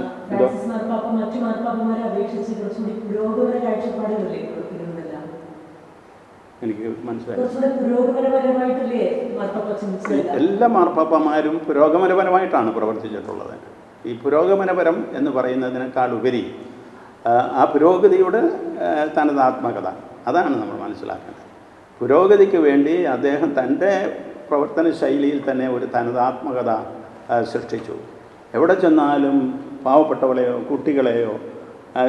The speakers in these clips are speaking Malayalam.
എന്തോ ഫ്രാൻസിസ് മാർപ്പാപ്പ മറ്റു മാർപ്പാപ്പമാരെ അപേക്ഷിച്ച് കുറച്ചുകൂടി പുരോഗമന കാഴ്ചപ്പാടുകളല്ലേ കൊടുത്തിരുന്നതെല്ലാം എനിക്ക് മനസ്സിലായി. എല്ലാ മാർപ്പാപ്പമാരും പുരോഗമനപരമായിട്ടാണ് പ്രവർത്തിച്ചിട്ടുള്ളത്. ഈ പുരോഗമനപരം എന്ന് പറയുന്നതിനേക്കാൾ ഉപരി ആ, പുരോഗതിയുടെ തനതാത്മകത അതാണ് നമ്മൾ മനസ്സിലാക്കേണ്ടത്. പുരോഗതിക്ക് വേണ്ടി അദ്ദേഹം തന്റെ പ്രവർത്തന ശൈലിയിൽ തന്നെ ഒരു തനതാത്മകത സൃഷ്ടിച്ചു. എവിടെ ചെന്നാലും പാവപ്പെട്ടവളെയോ കുട്ടികളെയോ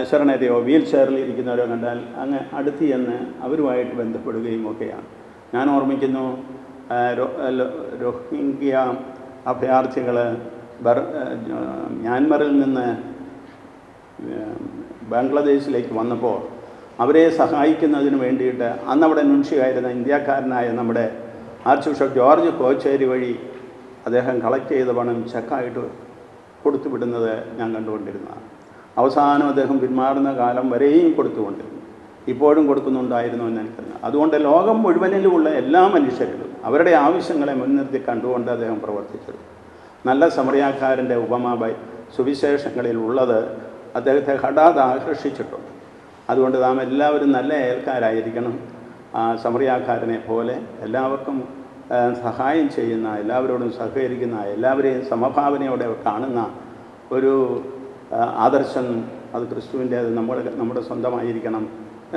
ശരണരെയോ വീൽ ചെയറിൽ ഇരിക്കുന്നവരോ കണ്ടാൽ അങ്ങ് അടുത്ത് ചെന്ന് അവരുമായിട്ട് ബന്ധപ്പെടുകയും ഒക്കെയാണ്. ഞാൻ ഓർമ്മിക്കുന്നു രോഹിംഗ്യ അഭയാർത്ഥികൾ മ്യാൻമറിൽ നിന്ന് ബംഗ്ലാദേശിലേക്ക് വന്നപ്പോൾ അവരെ സഹായിക്കുന്നതിന് വേണ്ടിയിട്ട് അന്നവിടെ നുൻഷിയായിരുന്ന ഇന്ത്യക്കാരനായ നമ്മുടെ ആർച്ച് ബിഷപ്പ് ജോർജ് കോച്ചേരി വഴി അദ്ദേഹം കളക്ട് ചെയ്ത പണം ചെക്കായിട്ട് കൊടുത്തു വിടുന്നത് ഞാൻ കണ്ടുകൊണ്ടിരുന്നതാണ്. അവസാനം അദ്ദേഹം പിന്മാറുന്ന കാലം വരെയും കൊടുത്തുകൊണ്ടിരുന്നു. ഇപ്പോഴും കൊടുക്കുന്നുണ്ടായിരുന്നു എന്ന് എനിക്കറിയാം. അതുകൊണ്ട് ലോകം മുഴുവനിലുമുള്ള എല്ലാ മനുഷ്യരിലും അവരുടെ ആവശ്യങ്ങളെ മുൻനിർത്തി കണ്ടുകൊണ്ട് അദ്ദേഹം പ്രവർത്തിച്ചത്. നല്ല സമറിയാക്കാരന്റെ ഉപമ സുവിശേഷങ്ങളിൽ ഉള്ളത് അദ്ദേഹത്തെ ഹഠാത് ആകർഷിച്ചിട്ടുണ്ട്. അതുകൊണ്ട് നാം എല്ലാവരും നല്ല അയൽക്കാരായിരിക്കണം. ആ സമറിയാക്കാരനെ പോലെ എല്ലാവർക്കും സഹായം ചെയ്യുന്ന എല്ലാവരോടും സഹകരിക്കുന്ന എല്ലാവരെയും സമഭാവനയോടെ കാണുന്ന ഒരു ആദർശം അത് ക്രിസ്തുവിന്റെ അത് നമ്മുടെ നമ്മുടെ സ്വന്തമായിരിക്കണം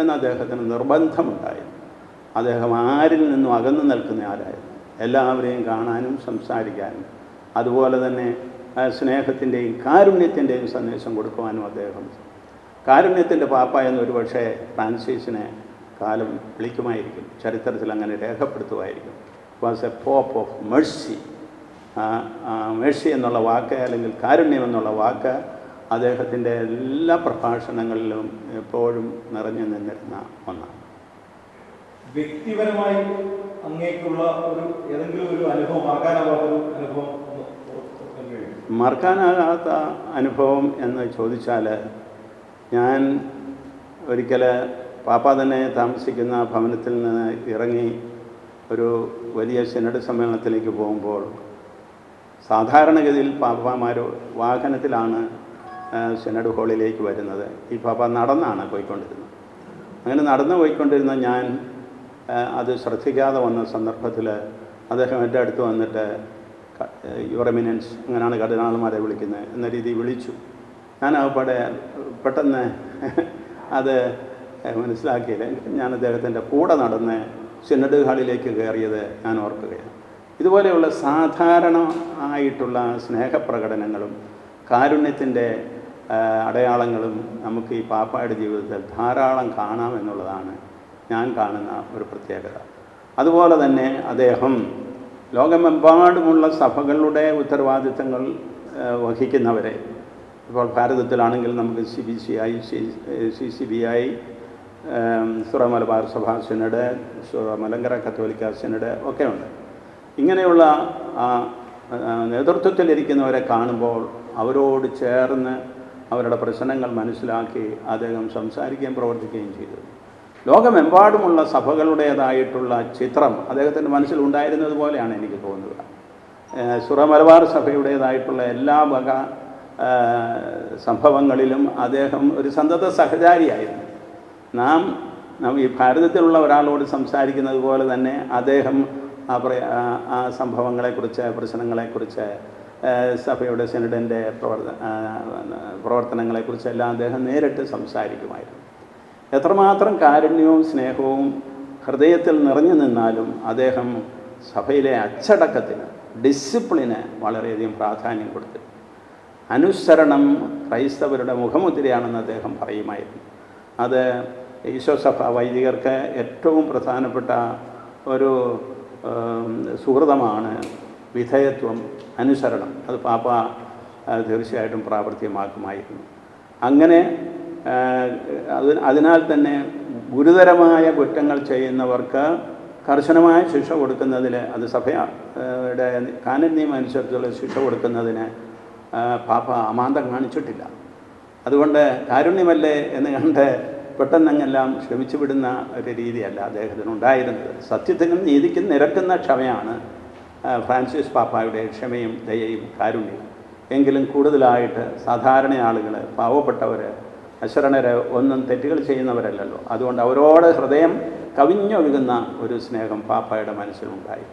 എന്ന് അദ്ദേഹത്തിന് നിർബന്ധമുണ്ടായിരുന്നു. അദ്ദേഹം ആരിൽ നിന്നും അകന്നു നിൽക്കുന്ന ആരായിരുന്നു? എല്ലാവരെയും കാണാനും സംസാരിക്കാനും അതുപോലെ തന്നെ സ്നേഹത്തിന്റെയും കാരുണ്യത്തിന്റെയും സന്ദേശം കൊടുക്കുവാനും അദ്ദേഹം കാരുണ്യത്തിന്റെ പാപ്പ എന്നൊരു പക്ഷേ ഫ്രാൻസിസിനെ കാലം വിളിക്കുമായിരിക്കും ചരിത്രത്തിൽ അങ്ങനെ രേഖപ്പെടുത്തുമായിരിക്കും. Was a pope of mercy mercy എന്നുള്ള വാക്ക് അല്ലെങ്കിൽ കാരുണ്യം എന്നുള്ള വാക്ക് അദ്ദേഹത്തിന്റെ എല്ലാ പ്രഭാഷണങ്ങളിലും എപ്പോഴും നിറഞ്ഞു നിന്നിരുന്ന ഒന്നാണ്. വ്യക്തിപരമായി അങ്ങേക്കുള്ള ഒരു ഏതെങ്കിലും ഒരു അനുഭവം അനുഭവം മറക്കാനാകാത്ത അനുഭവം എന്ന് ചോദിച്ചാൽ ഞാൻ ഒരിക്കൽ പാപ്പ തന്നെ താമസിക്കുന്ന ഭവനത്തിൽ നിന്ന് ഇറങ്ങി ഒരു വലിയ ശനട് സമ്മേളനത്തിലേക്ക് പോകുമ്പോൾ സാധാരണഗതിയിൽ പാപ്പമാർ വാഹനത്തിലാണ് ശനട് ഹോളിലേക്ക് വരുന്നത്. ഈ പാപ്പ നടന്നാണ് പോയിക്കൊണ്ടിരുന്നത്. അങ്ങനെ നടന്നു പോയിക്കൊണ്ടിരുന്ന ഞാൻ അത് ശ്രദ്ധിക്കാതെ വന്ന സന്ദർഭത്തിൽ അദ്ദേഹം എന്റെ അടുത്ത് വന്നിട്ട് യുറമിനൻസ് അങ്ങനെയാണ് കർദിനാൾമാരെ വിളിക്കുന്നത് എന്ന രീതി വിളിച്ചു. ഞാൻ അവിടെ പെട്ടെന്ന് അത് മനസ്സിലാക്കിയില്ല. ഞാൻ അദ്ദേഹത്തിന്റെ കൂടെ നടന്ന് സിനഡ് ഹാളിലേക്ക് കയറിയത് ഞാൻ ഓർക്കുകയാണ്. ഇതുപോലെയുള്ള സാധാരണ ആയിട്ടുള്ള സ്നേഹപ്രകടനങ്ങളും കാരുണ്യത്തിന്റെ അടയാളങ്ങളും നമുക്ക് ഈ പാപ്പായുടെ ജീവിതത്തിൽ ധാരാളം കാണാം എന്നുള്ളതാണ് ഞാൻ കാണുന്ന ഒരു പ്രത്യേകത. അതുപോലെ തന്നെ അദ്ദേഹം ലോകമെമ്പാടുമുള്ള സഭകളുടെ ഉത്തരവാദിത്തങ്ങൾ വഹിക്കുന്നവരെ. ഇപ്പോൾ ഭാരതത്തിലാണെങ്കിൽ നമുക്ക് C B C I C C B I Syro Malabar Sabha synod സുറ Malankara കത്തോലിക്ക സിനഡ് ഒക്കെയുണ്ട് ഇങ്ങനെയുള്ള നേതൃത്വത്തിലിരിക്കുന്നവരെ കാണുമ്പോൾ അവരോട് ചേർന്ന് അവരുടെ പ്രശ്നങ്ങൾ മനസ്സിലാക്കി അദ്ദേഹം സംസാരിക്കുകയും പ്രവർത്തിക്കുകയും ചെയ്തു. ലോകമെമ്പാടുമുള്ള സഭകളുടേതായിട്ടുള്ള ചിത്രം അദ്ദേഹത്തിന്റെ മനസ്സിലുണ്ടായിരുന്നത് പോലെയാണ് എനിക്ക് തോന്നുക. സുറ മലബാർ സഭയുടേതായിട്ടുള്ള എല്ലാ വക സംഭവങ്ങളിലും അദ്ദേഹം ഒരു സന്തത സഹചാരിയായിരുന്നു. നാം ഈ ഭാരതത്തിലുള്ള ഒരാളോട് സംസാരിക്കുന്നത് പോലെ തന്നെ അദ്ദേഹം ആ പ്ര ആ- സംഭവങ്ങളെക്കുറിച്ച് പ്രശ്നങ്ങളെക്കുറിച്ച് സഭയുടെ സെനഡിന്റെ പ്രവർത്ത ആ, പ്രവർത്തനങ്ങളെക്കുറിച്ചെല്ലാം അദ്ദേഹം നേരിട്ട് സംസാരിക്കുമായിരുന്നു. എത്രമാത്രം കാരുണ്യവും സ്നേഹവും ഹൃദയത്തിൽ നിറഞ്ഞു നിന്നാലും അദ്ദേഹം സഭയിലെ അച്ചടക്കത്തിന് ഡിസിപ്ലിന് വളരെയധികം പ്രാധാന്യം കൊടുത്തു. അനുസരണം ക്രൈസ്തവരുടെ മുഖമുദ്രയാണെന്ന് അദ്ദേഹം പറയുമായിരുന്നു. അത് ഈശോസഭ വൈദികർക്ക് ഏറ്റവും പ്രധാനപ്പെട്ട ഒരു സുഹൃതമാണ് വിധേയത്വം അനുസരണം. അത് പാപ്പ തീർച്ചയായിട്ടും പ്രാവർത്തികമാക്കുമായിരുന്നു. അങ്ങനെ അത് അതിനാൽ തന്നെ ഗുരുതരമായ കുറ്റങ്ങൾ ചെയ്യുന്നവർക്ക് കർശനമായ ശിക്ഷ കൊടുക്കുന്നതിൽ അത് സഭയുടെ കാനൻ നിയമം അനുസരിച്ചുള്ള ശിക്ഷ കൊടുക്കുന്നതിന് പാപ്പ അമാന്തം കാണിച്ചിട്ടില്ല. അതുകൊണ്ട് കാരുണ്യമല്ലേ എന്ന് കണ്ട് പെട്ടെന്നങ്ങെല്ലാം ക്ഷമിച്ചു വിടുന്ന ഒരു രീതിയല്ല അദ്ദേഹത്തിന് ഉണ്ടായിരുന്നത് സത്യത്തിനും നീതിക്കും നിരക്കുന്ന ക്ഷമയാണ് ഫ്രാൻസിസ് പാപ്പായുടെ ക്ഷമയും ദയയും കാരുണ്യവും എങ്കിലും കൂടുതലായിട്ട് സാധാരണ ആളുകൾ പാവപ്പെട്ടവർ അശരണര് ഒന്നും തെറ്റുകൾ ചെയ്യുന്നവരല്ലല്ലോ. അതുകൊണ്ട് അവരോട് ഹൃദയം കവിഞ്ഞൊഴുകുന്ന ഒരു സ്നേഹം പാപ്പായുടെ മനസ്സിലുണ്ടായി.